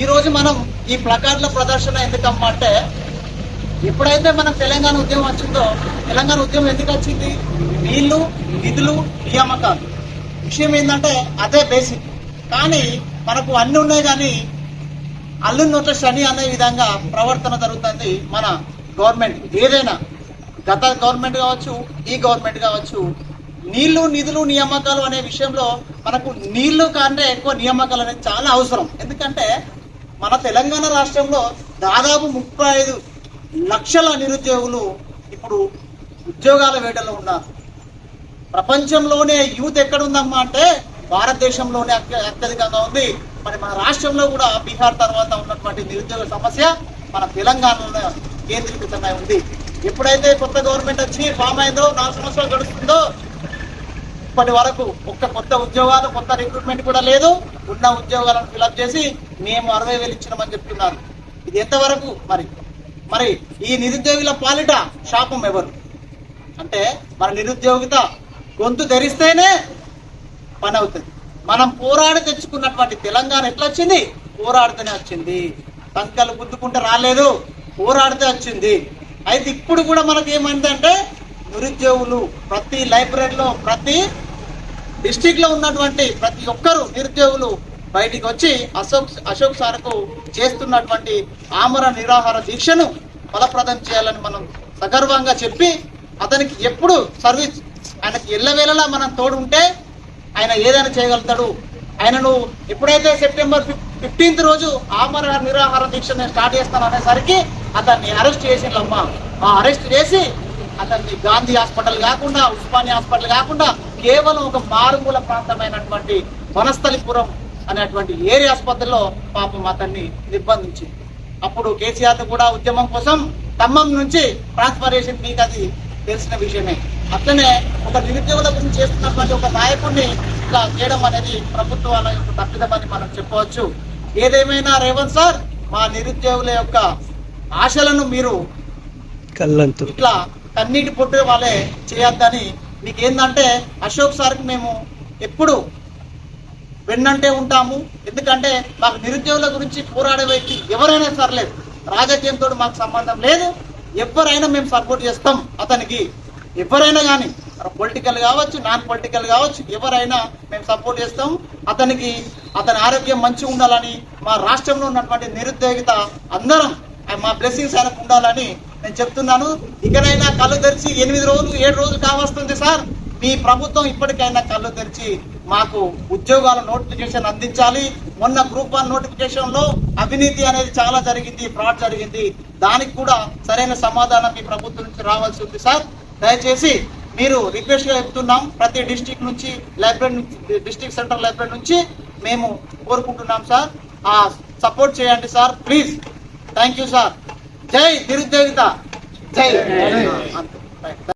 ఈ రోజు మనం ఈ ప్లకార్డుల ప్రదర్శన ఎందుకమ్మా అంటే ఎప్పుడైతే మనం తెలంగాణ ఉద్యమం వచ్చిందో తెలంగాణ ఉద్యమం ఎందుకు వచ్చింది? నీళ్ళు నిధులు నియామకాలు. విషయం ఏంటంటే అదే బేసిక్ కానీ మనకు అన్ని ఉన్నాయి కానీ అల్లు నోట్ల శని అనే విధంగా ప్రవర్తన జరుగుతుంది మన గవర్నమెంట్. ఏదైనా గత గవర్నమెంట్ కావచ్చు ఈ గవర్నమెంట్ కావచ్చు నీళ్ళు నిధులు నియామకాలు అనే విషయంలో మనకు నీళ్ళు కంటే ఎక్కువ నియామకాలు అనేది చాలా అవసరం. ఎందుకంటే మన తెలంగాణ రాష్ట్రంలో దాదాపు ముప్పై ఐదు లక్షల నిరుద్యోగులు ఇప్పుడు ఉద్యోగాల వేటలో ఉన్నారు. ప్రపంచంలోనే యూత్ ఎక్కడుందమ్మా అంటే భారతదేశంలోనే అత్య- అత్యధికంగా ఉంది. మరి మన రాష్ట్రంలో కూడా బీహార్ తర్వాత ఉన్నటువంటి నిరుద్యోగ సమస్య మన తెలంగాణలో కేంద్రీకృతమై ఉంది. ఎప్పుడైతే కొత్త గవర్నమెంట్ వచ్చి ఫామ్ అయిందో నాలుగు సంవత్సరాలు గడుస్తుందో ఇప్పటి వరకు ఒక్క కొత్త ఉద్యోగాలు కొత్త రిక్రూట్మెంట్ కూడా లేదు. ఉన్న ఉద్యోగాలను ఫిలప్ చేసి మేము అరవై వేలు ఇచ్చినామని చెప్తున్నారు. ఇది ఎంతవరకు? మరి మరి ఈ నిరుద్యోగుల పాలిట శాపం ఎవరు? అంటే మన నిరుద్యోగిత గొంతు ధరిస్తేనే పని అవుతుంది. మనం పోరాడి తెచ్చుకున్నటువంటి తెలంగాణ ఎట్లా వచ్చింది? పోరాడితేనే వచ్చింది. సంకలు గుద్దుకుంటే రాలేదు పోరాడితే వచ్చింది. అయితే ఇప్పుడు కూడా మనకి ఏమైందంటే నిరుద్యోగులు ప్రతి లైబ్రరీలో ప్రతి డిస్టిక్లో ఉన్నటువంటి ప్రతి ఒక్కరు నిరుద్యోగులు బయటికి వచ్చి అశోక్ అశోక్ సార్కు చేస్తున్నటువంటి ఆమర నిరాహార దీక్షను ఫలప్రదం చేయాలని మనం సగర్వంగా చెప్పి అతనికి ఎప్పుడు సర్వీస్ ఆయనకి ఎల్లవేళలా మనం తోడు ఉంటే ఆయన ఏదైనా చేయగలుగుతాడు. ఆయనను ఎప్పుడైతే సెప్టెంబర్ ఫిఫ్టీన్త్ రోజు ఆమర నిరాహార దీక్ష నేను స్టార్ట్ చేస్తాను అనేసరికి అతన్ని అరెస్ట్ చేసిండ్లమ్మా ఆ అరెస్ట్ చేసి అతన్ని గాంధీ హాస్పిటల్ కాకుండా ఉస్మానియా హాస్పిటల్ కాకుండా కేవలం ఒక మారుమూల ప్రాంతమైనటువంటి వనస్థలిపురం అనేటువంటి ఏరియా ఆసుపత్రిలో పాపం అతన్ని నిర్బంధించింది. అప్పుడు కేసీఆర్ కూడా ఉద్యమం కోసం ఖమ్మం నుంచి ట్రాన్స్ఫర్ చేసింది మీకు అది తెలిసిన విషయమే. అట్లనే ఒక నిరుద్యోగుల గురించి చేస్తున్నటువంటి ఒక నాయకుడిని ఇట్లా చేయడం అనేది ప్రభుత్వాల యొక్క తప్పిదమని మనం చెప్పవచ్చు. ఏదేమైనా రేవంత్ సార్ మా నిరుద్యోగుల యొక్క ఆశలను మీరు కళ్ళంతు. ఇట్లా కన్నీటి పొట్టు వాళ్ళే చేయొద్దని మీకు ఏంటంటే అశోక్ సార్కి మేము ఎప్పుడు వెన్నంటే ఉంటాము. ఎందుకంటే మాకు నిరుద్యోగుల గురించి పోరాడే వ్యక్తి ఎవరైనా సర్లేదు. రాజకీయంతో మాకు సంబంధం లేదు. ఎవరైనా మేము సపోర్ట్ చేస్తాం అతనికి. ఎవరైనా కానీ పొలిటికల్ కావచ్చు నాన్ పొలిటికల్ కావచ్చు ఎవరైనా మేము సపోర్ట్ చేస్తాం. అతనికి అతని ఆరోగ్యం మంచిగా ఉండాలని మా రాష్ట్రంలో ఉన్నటువంటి నిరుద్యోగిత అందరం మా బ్లెస్సింగ్స్ ఆయనకు ఉండాలని నేను చెప్తున్నాను. ఇకనైనా కళ్ళు తెరిచి ఎనిమిది రోజులు ఏడు రోజులు కావస్తుంది సార్. మీ ప్రభుత్వం ఇప్పటికైనా కళ్ళు తెరిచి మాకు ఉద్యోగాల నోటిఫికేషన్ అందించాలి. మొన్న గ్రూప్ వన్ నోటిఫికేషన్లో అవినీతి అనేది చాలా జరిగింది ఫ్రాడ్ జరిగింది. దానికి కూడా సరైన సమాధానం మీ ప్రభుత్వం నుంచి రావాల్సి ఉంది సార్. దయచేసి మీరు రిక్వెస్ట్గా చెప్తున్నాం ప్రతి డిస్టిక్ నుంచి లైబ్రరీ నుంచి డిస్టిక్ సెంటర్ లైబ్రరీ నుంచి మేము కోరుకుంటున్నాం సార్. ఆ సపోర్ట్ చేయండి sir please. Thank you sir. జై నిరుద్యోగిత. జై.